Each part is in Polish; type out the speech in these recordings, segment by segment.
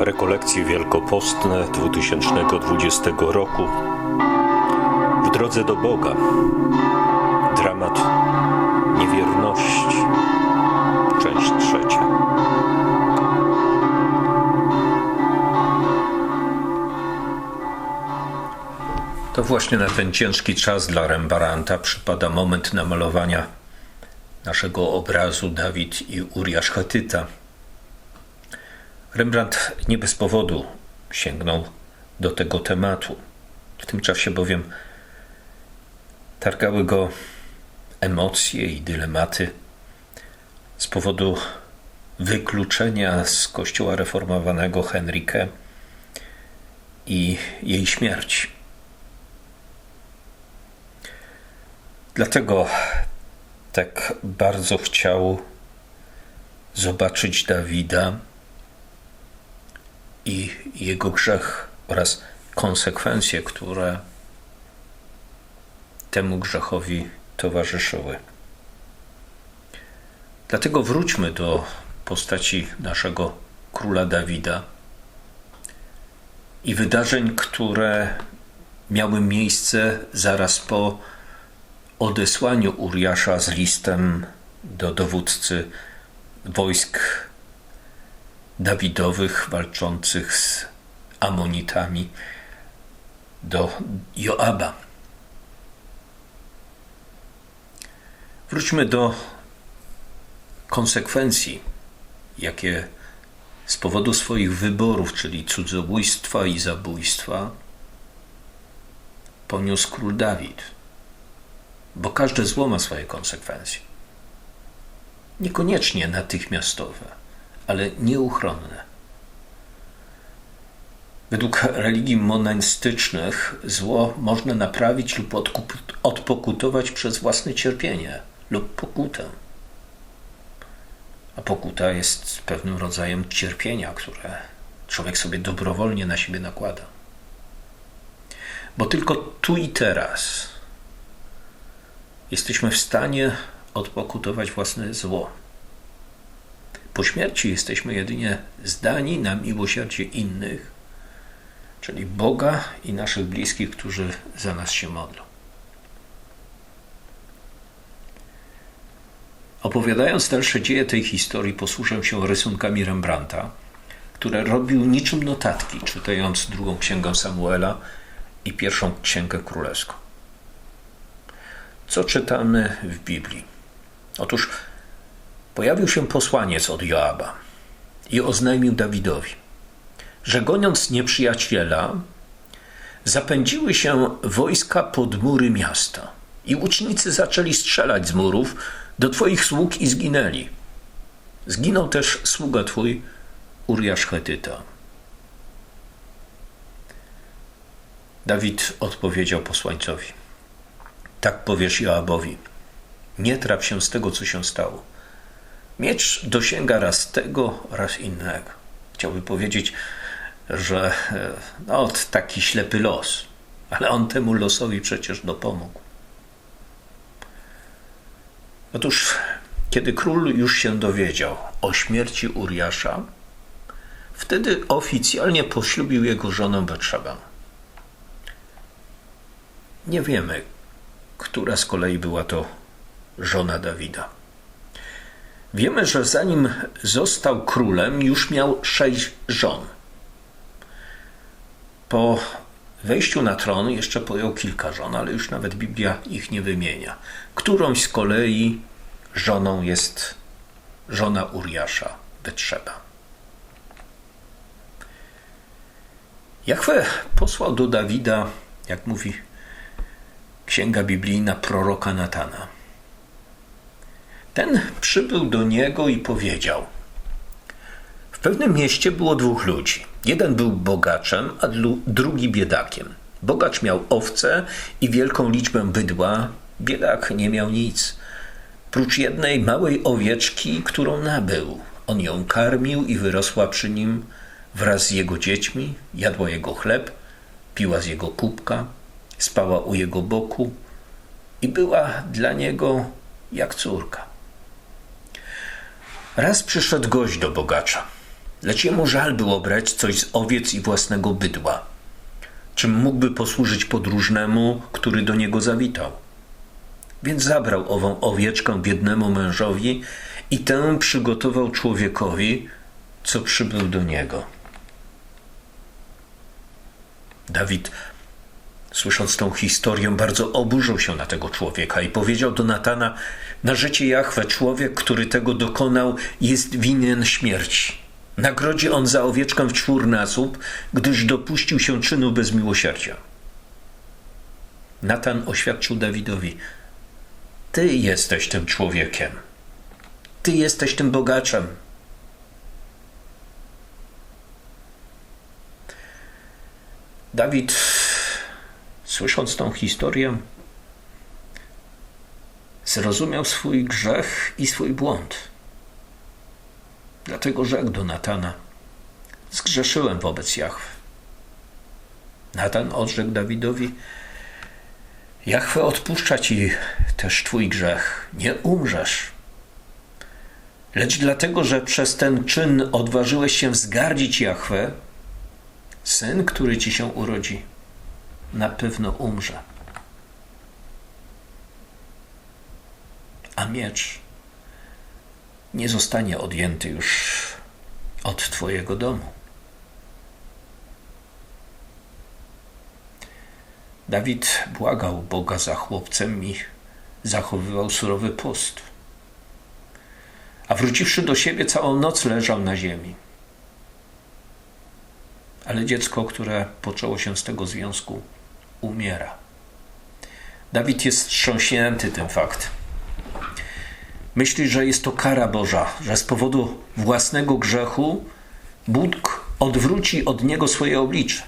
Rekolekcje wielkopostne 2020 roku w drodze do Boga. Dramat niewierności. Część trzecia. To właśnie na ten ciężki czas dla Rembrandta przypada moment namalowania naszego obrazu Dawid i Uriasz Chetyta. Rembrandt nie bez powodu sięgnął do tego tematu. W tym czasie bowiem targały go emocje i dylematy z powodu wykluczenia z kościoła reformowanego Henrykę i jej śmierci. Dlatego tak bardzo chciał zobaczyć Dawida i jego grzech oraz konsekwencje, które temu grzechowi towarzyszyły. Dlatego wróćmy do postaci naszego króla Dawida i wydarzeń, które miały miejsce zaraz po odesłaniu Uriasza z listem do dowódcy wojsk Dawidowych walczących z Amonitami do Joaba. Wróćmy do konsekwencji, jakie z powodu swoich wyborów, czyli cudzobójstwa i zabójstwa, poniósł król Dawid. Bo każde zło ma swoje konsekwencje. Niekoniecznie natychmiastowe, ale nieuchronne. Według religii monastycznych zło można naprawić lub odpokutować przez własne cierpienie lub pokutę. A pokuta jest pewnym rodzajem cierpienia, które człowiek sobie dobrowolnie na siebie nakłada. Bo tylko tu i teraz jesteśmy w stanie odpokutować własne zło. Po śmierci jesteśmy jedynie zdani na miłosierdzie innych, czyli Boga i naszych bliskich, którzy za nas się modlą. Opowiadając dalsze dzieje tej historii, posłużę się rysunkami Rembrandta, które robił niczym notatki, czytając drugą księgę Samuela i pierwszą księgę królewską. Co czytamy w Biblii? Otóż pojawił się posłaniec od Joaba i oznajmił Dawidowi, że goniąc nieprzyjaciela, zapędziły się wojska pod mury miasta i łucznicy zaczęli strzelać z murów do Twoich sług i zginęli. Zginął też sługa Twój, Uriasz Chetyta. Dawid odpowiedział posłańcowi. Tak powiesz Joabowi. Nie trap się z tego, co się stało. Miecz dosięga raz tego, raz innego. Chciałby powiedzieć, że e, no, taki ślepy los, ale on temu losowi przecież dopomógł. Otóż, kiedy król już się dowiedział o śmierci Uriasza, wtedy oficjalnie poślubił jego żonę Betrzebę. Nie wiemy, która z kolei była to żona Dawida. Wiemy, że zanim został królem, już miał sześć żon. Po wejściu na tron jeszcze pojął kilka żon, ale już nawet Biblia ich nie wymienia. Którąś z kolei żoną jest żona Uriasza, Betrzeba. Jachwę posłał do Dawida, jak mówi księga biblijna proroka Natana. Ten przybył do niego i powiedział: W pewnym mieście było dwóch ludzi. Jeden był bogaczem, a drugi biedakiem. Bogacz miał owce i wielką liczbę bydła, biedak nie miał nic. Prócz jednej małej owieczki, którą nabył. On ją karmił i wyrosła przy nim wraz z jego dziećmi, jadła jego chleb, piła z jego kubka, spała u jego boku i była dla niego jak córka. Raz przyszedł gość do bogacza. lecz jemu żal było brać coś z owiec i własnego bydła, czym mógłby posłużyć podróżnemu, który do niego zawitał. Więc zabrał ową owieczkę biednemu mężowi i tę przygotował człowiekowi, co przybył do niego. Dawid, słysząc tą historię, bardzo oburzył się na tego człowieka i powiedział do Natana: Na życie Jahwe, człowiek, który tego dokonał, jest winien śmierci. Nagrodzi on za owieczkę w czwórnasób, gdyż dopuścił się czynu bez miłosierdzia. Natan oświadczył Dawidowi: Ty jesteś tym człowiekiem. Ty jesteś tym bogaczem. Dawid, słysząc tą historię, zrozumiał swój grzech i swój błąd. Dlatego rzekł do Natana: Zgrzeszyłem wobec Jahwe. Natan odrzekł Dawidowi: Jahwe odpuszcza ci też twój grzech, nie umrzesz. Lecz dlatego, że przez ten czyn odważyłeś się wzgardzić Jahwe, syn, który ci się urodzi, na pewno umrze. A miecz nie zostanie odjęty już od Twojego domu. Dawid błagał Boga za chłopcem i zachowywał surowy post. A wróciwszy do siebie, całą noc leżał na ziemi. Ale dziecko, które poczęło się z tego związku, umiera. Dawid jest wstrząśnięty tym faktem. Myśli, że jest to kara Boża, że z powodu własnego grzechu Bóg odwróci od niego swoje oblicze.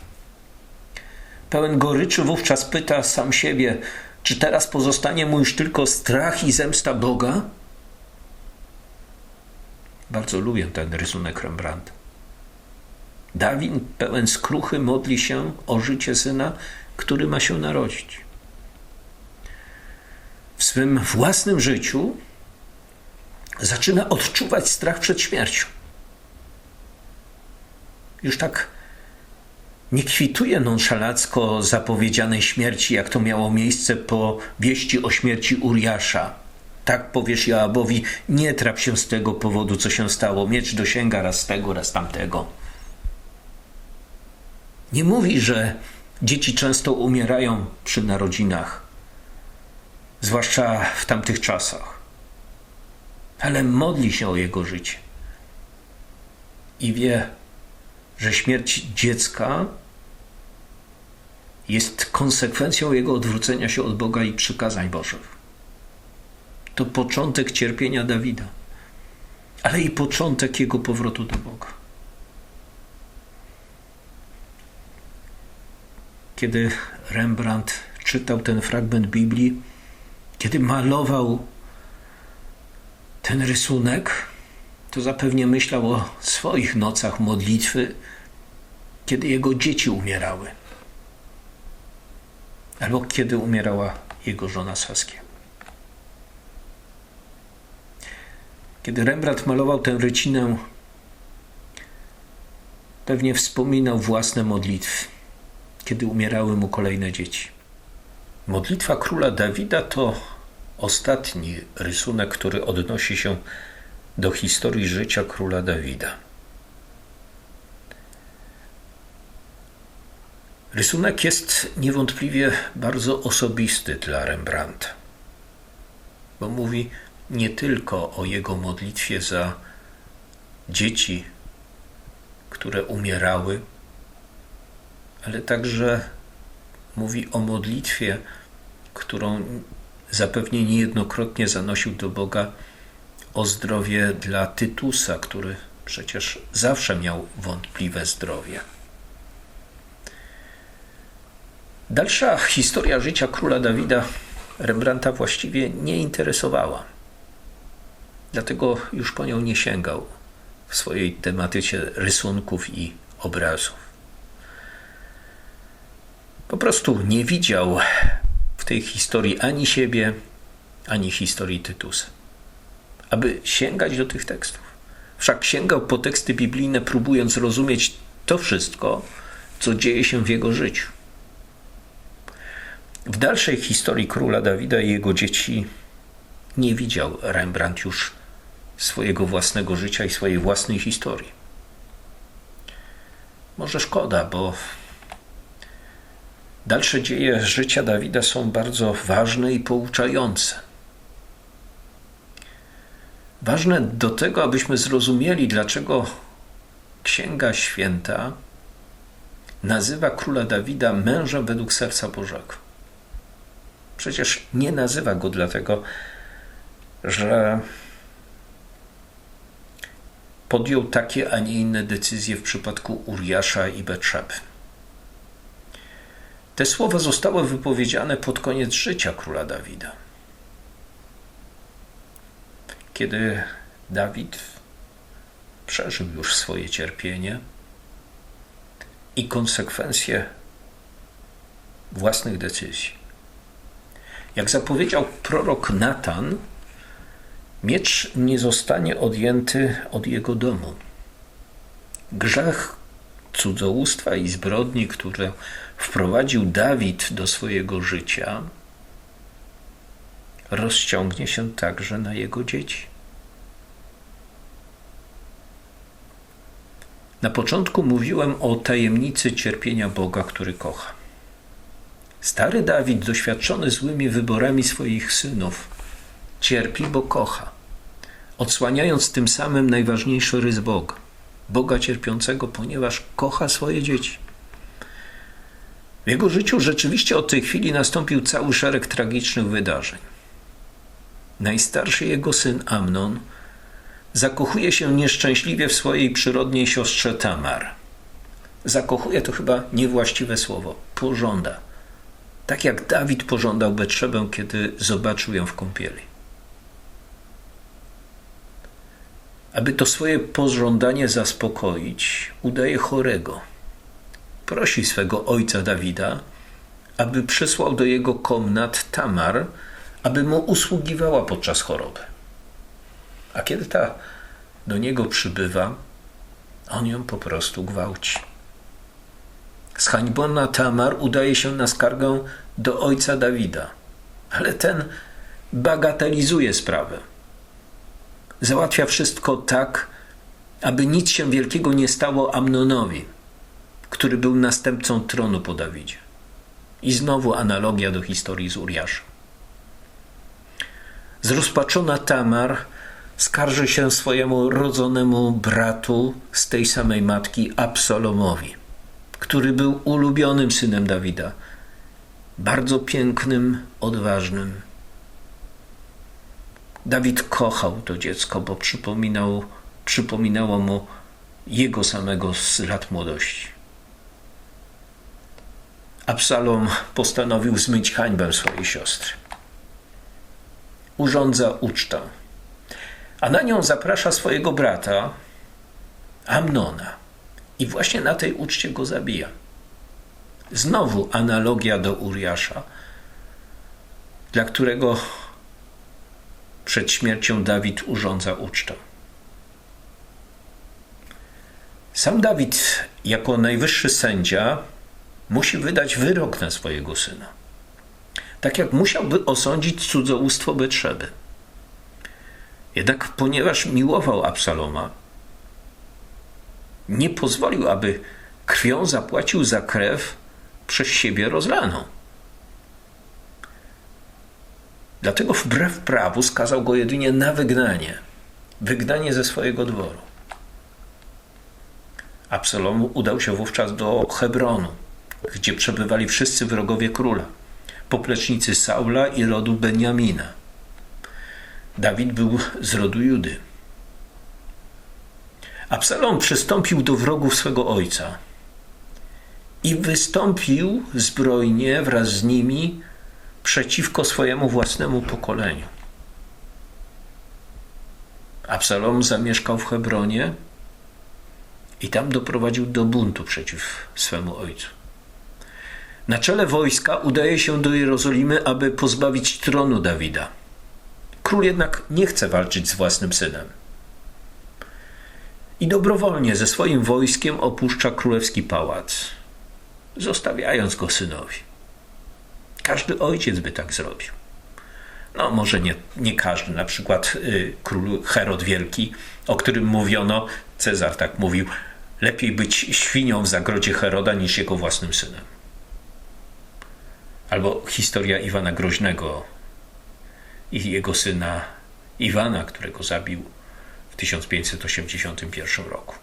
Pełen goryczy wówczas pyta sam siebie, czy teraz pozostanie mu już tylko strach i zemsta Boga? Bardzo lubię ten rysunek Rembrandt. Dawid pełen skruchy modli się o życie syna, który ma się narodzić. W swym własnym życiu zaczyna odczuwać strach przed śmiercią. Już tak nie kwituje nonszalacko zapowiedzianej śmierci, jak to miało miejsce po wieści o śmierci Uriasza. Tak powiesz Joabowi, nie trap się z tego powodu, co się stało. Miecz dosięga raz tego, raz tamtego. Nie mówi, że dzieci często umierają przy narodzinach, zwłaszcza w tamtych czasach ale modli się o jego życie. I wie, że śmierć dziecka jest konsekwencją jego odwrócenia się od Boga i przykazań Bożych. To początek cierpienia Dawida, ale i początek jego powrotu do Boga. Kiedy Rembrandt czytał ten fragment Biblii, kiedy malował ten rysunek, to zapewnie myślał o swoich nocach modlitwy, kiedy jego dzieci umierały. Albo kiedy umierała jego żona Saskia. Kiedy Rembrandt malował tę rycinę, pewnie wspominał własne modlitwy, kiedy umierały mu kolejne dzieci. Modlitwa króla Dawida to ostatni rysunek, który odnosi się do historii życia króla Dawida. Rysunek jest niewątpliwie bardzo osobisty dla Rembrandta, bo mówi nie tylko o jego modlitwie za dzieci, które umierały, ale także mówi o modlitwie, którą zapewnie niejednokrotnie zanosił do Boga o zdrowie dla Tytusa, który przecież zawsze miał wątpliwe zdrowie. Dalsza historia życia króla Dawida Rembrandta właściwie nie interesowała. Dlatego już po nią nie sięgał w swojej tematyce rysunków i obrazów. Po prostu nie widział tej historii ani siebie, ani historii Tytusa. Aby sięgać do tych tekstów, Wszak sięgał po teksty biblijne, próbując rozumieć to wszystko, co dzieje się w jego życiu. W dalszej historii króla Dawida i jego dzieci nie widział Rembrandt już swojego własnego życia i swojej własnej historii. Może szkoda, bo dalsze dzieje życia Dawida są bardzo ważne i pouczające. Ważne do tego, abyśmy zrozumieli, dlaczego Księga Święta nazywa króla Dawida mężem według serca Bożego. Przecież nie nazywa go dlatego, że podjął takie, a nie inne decyzje w przypadku Uriasza i Betrzeby. Te słowa zostały wypowiedziane pod koniec życia króla Dawida. Kiedy Dawid przeżył już swoje cierpienie i konsekwencje własnych decyzji. Jak zapowiedział prorok Natan, miecz nie zostanie odjęty od jego domu. Grzech cudzołóstwa i zbrodni, które wprowadził Dawid do swojego życia, rozciągnie się także na jego dzieci. Na początku mówiłem o tajemnicy cierpienia Boga, który kocha. Stary Dawid, doświadczony złymi wyborami swoich synów, cierpi, bo kocha, odsłaniając tym samym najważniejszy rys Boga. Boga cierpiącego, ponieważ kocha swoje dzieci. W jego życiu rzeczywiście od tej chwili nastąpił cały szereg tragicznych wydarzeń. Najstarszy jego syn Amnon zakochuje się nieszczęśliwie w swojej przyrodniej siostrze Tamar. Zakochuje to chyba niewłaściwe słowo. Pożąda. Tak jak Dawid pożądał Betrzebę, kiedy zobaczył ją w kąpieli. Aby to swoje pożądanie zaspokoić, udaje chorego. Prosi swego ojca Dawida, aby przysłał do jego komnat Tamar, aby mu usługiwała podczas choroby. A kiedy ta do niego przybywa, on ją po prostu gwałci. Zhańbona Tamar udaje się na skargę do ojca Dawida, ale ten bagatelizuje sprawę. Załatwia wszystko tak, aby nic się wielkiego nie stało Amnonowi, który był następcą tronu po Dawidzie. I znowu analogia do historii z Uriaszem. Zrozpaczona Tamar skarży się swojemu rodzonemu bratu z tej samej matki Absalomowi, który był ulubionym synem Dawida, bardzo pięknym, odważnym. Dawid kochał to dziecko, bo przypominał, przypominało mu jego samego z lat młodości. Absalom postanowił zmyć hańbę swojej siostry. Urządza ucztę a na nią zaprasza swojego brata Amnona. I właśnie na tej uczcie go zabija. Znowu analogia do Uriasza, dla którego przed śmiercią Dawid urządza ucztę. Sam Dawid, jako najwyższy sędzia, musi wydać wyrok na swojego syna. Tak jak musiałby osądzić cudzołóstwo Betrzeby. Jednak ponieważ miłował Absaloma, nie pozwolił, aby krwią zapłacił za krew przez siebie rozlaną. Dlatego wbrew prawu skazał go jedynie na wygnanie, wygnanie ze swojego dworu. Absalom udał się wówczas do Hebronu, gdzie przebywali wszyscy wrogowie króla, poplecznicy Saula i rodu Benjamina. Dawid był z rodu Judy. Absalom przystąpił do wrogów swego ojca i wystąpił zbrojnie wraz z nimi przeciwko swojemu własnemu pokoleniu. Absalom zamieszkał w Hebronie i tam doprowadził do buntu przeciw swemu ojcu. Na czele wojska udaje się do Jerozolimy, aby pozbawić tronu Dawida. Król jednak nie chce walczyć z własnym synem. i dobrowolnie ze swoim wojskiem opuszcza królewski pałac, zostawiając go synowi. Każdy ojciec by tak zrobił. No, może nie, nie każdy, na przykład y, król Herod Wielki, o którym mówiono, Cezar tak mówił, lepiej być świnią w zagrodzie Heroda niż jego własnym synem. Albo historia Iwana Groźnego i jego syna Iwana, którego zabił w 1581 roku.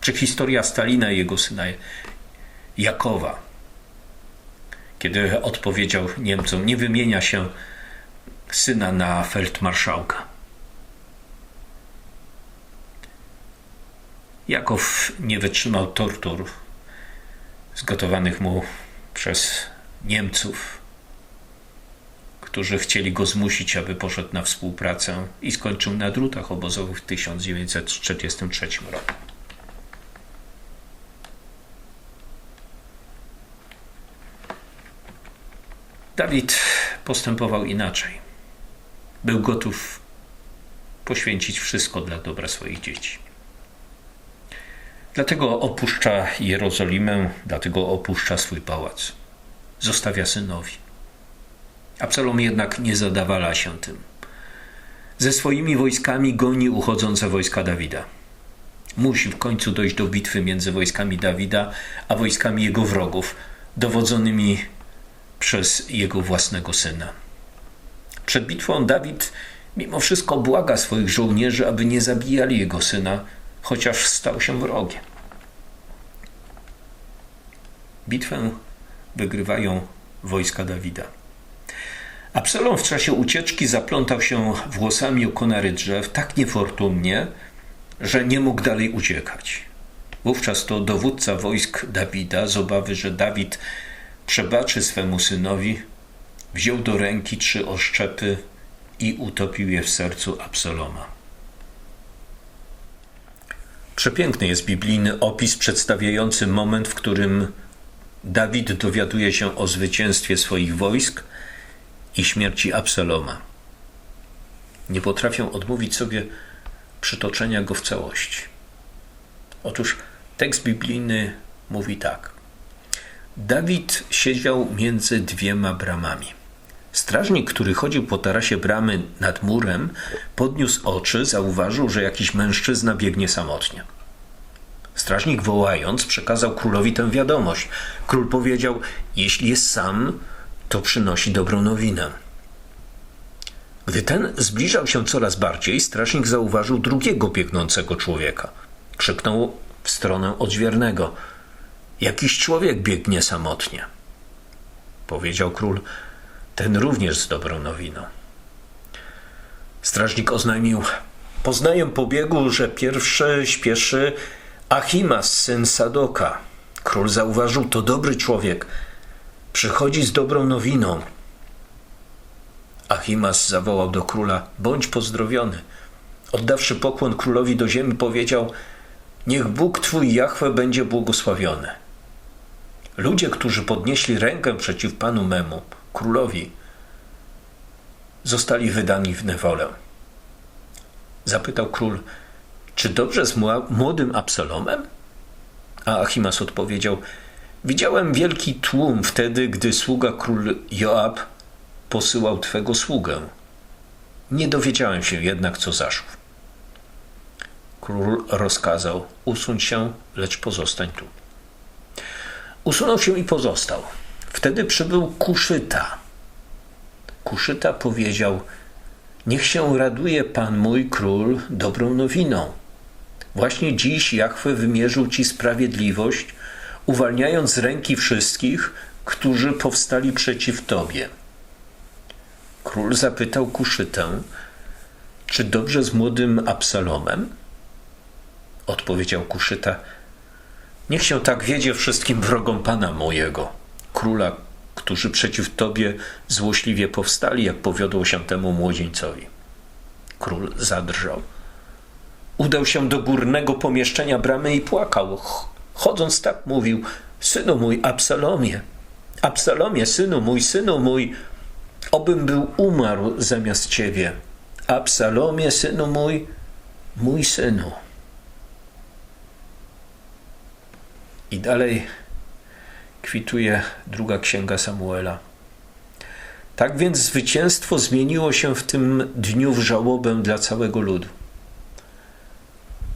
Czy historia Stalina i jego syna Jakowa, kiedy odpowiedział Niemcom, nie wymienia się syna na feldmarszałka. Jakow nie wytrzymał tortur zgotowanych mu przez Niemców, którzy chcieli go zmusić, aby poszedł na współpracę i skończył na drutach obozowych w 1943 roku. Dawid postępował inaczej. Był gotów poświęcić wszystko dla dobra swoich dzieci. Dlatego opuszcza Jerozolimę, dlatego opuszcza swój pałac. Zostawia synowi. Absalom jednak nie zadawala się tym. Ze swoimi wojskami goni uchodzące wojska Dawida. Musi w końcu dojść do bitwy między wojskami Dawida a wojskami jego wrogów, dowodzonymi przez jego własnego syna. Przed bitwą Dawid mimo wszystko błaga swoich żołnierzy, aby nie zabijali jego syna, chociaż stał się wrogiem. Bitwę wygrywają wojska Dawida. Absalom w czasie ucieczki zaplątał się włosami o konary drzew tak niefortunnie, że nie mógł dalej uciekać. Wówczas to dowódca wojsk Dawida, z obawy, że Dawid przebaczy swemu synowi, wziął do ręki trzy oszczepy i utopił je w sercu Absaloma. Przepiękny jest biblijny opis przedstawiający moment, w którym Dawid dowiaduje się o zwycięstwie swoich wojsk i śmierci Absaloma. Nie potrafię odmówić sobie przytoczenia go w całości. Otóż tekst biblijny mówi tak. Dawid siedział między dwiema bramami. Strażnik, który chodził po tarasie bramy nad murem, podniósł oczy, zauważył, że jakiś mężczyzna biegnie samotnie. Strażnik wołając przekazał królowi tę wiadomość. Król powiedział: Jeśli jest sam, to przynosi dobrą nowinę. Gdy ten zbliżał się coraz bardziej, strażnik zauważył drugiego biegnącego człowieka. Krzyknął w stronę odźwiernego: Jakiś człowiek biegnie samotnie. Powiedział król: Ten również z dobrą nowiną. Strażnik oznajmił: Poznaję po biegu, że pierwszy śpieszy Achimas, syn Sadoka. Król zauważył: To dobry człowiek. Przychodzi z dobrą nowiną. Achimas zawołał do króla: Bądź pozdrowiony. Oddawszy pokłon królowi do ziemi, powiedział: Niech Bóg twój Jahwe będzie błogosławiony. Ludzie, którzy podnieśli rękę przeciw panu memu, królowi, zostali wydani w niewolę. Zapytał król: Czy dobrze z młodym Absalomem? A Achimas odpowiedział: Widziałem wielki tłum wtedy, gdy sługa król Joab posyłał twego sługę. Nie dowiedziałem się jednak, co zaszło. Król rozkazał: Usuń się, lecz pozostań tu. Usunął się i pozostał. Wtedy przybył Kuszyta. Kuszyta powiedział: Niech się raduje pan mój król dobrą nowiną. Właśnie dziś Jachwę wymierzył ci sprawiedliwość, uwalniając z ręki wszystkich, którzy powstali przeciw tobie. Król zapytał Kuszytę, czy dobrze z młodym Absalomem? Odpowiedział Kuszyta, niech się tak wiedzie wszystkim wrogom Pana mojego, króla, którzy przeciw Tobie złośliwie powstali, jak powiodło się temu młodzieńcowi. Król zadrżał. Udał się do górnego pomieszczenia bramy i płakał. Chodząc tak mówił, synu mój, Absalomie, Absalomie, synu mój, synu mój, obym był umarł zamiast Ciebie. Absalomie, synu mój, mój synu. I dalej kwituje druga księga Samuela. Tak więc zwycięstwo zmieniło się w tym dniu w żałobę dla całego ludu.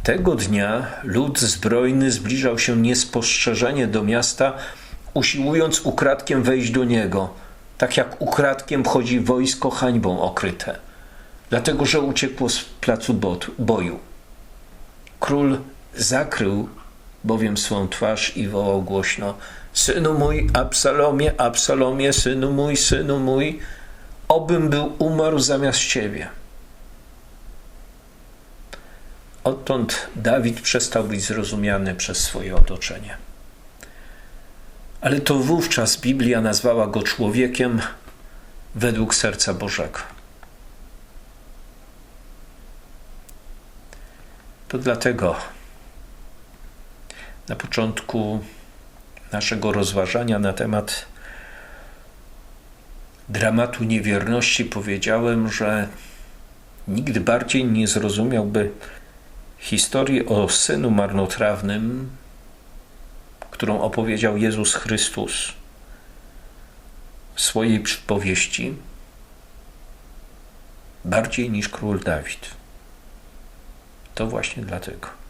Tego dnia lud zbrojny zbliżał się niespostrzeżenie do miasta, usiłując ukradkiem wejść do niego, tak jak ukradkiem wchodzi wojsko hańbą okryte, dlatego że uciekło z placu boju. Król zakrył bowiem swą twarz i wołał głośno: Synu mój, Absalomie, Absalomie, synu mój, synu mój, obym był umarł zamiast ciebie. Odtąd Dawid przestał być zrozumiany przez swoje otoczenie. Ale to wówczas Biblia nazwała go człowiekiem według serca Bożego. To dlatego na początku naszego rozważania na temat dramatu niewierności powiedziałem, że nikt bardziej nie zrozumiałby historii o synu marnotrawnym, którą opowiedział Jezus Chrystus w swojej przypowieści, bardziej niż król Dawid. To właśnie dlatego.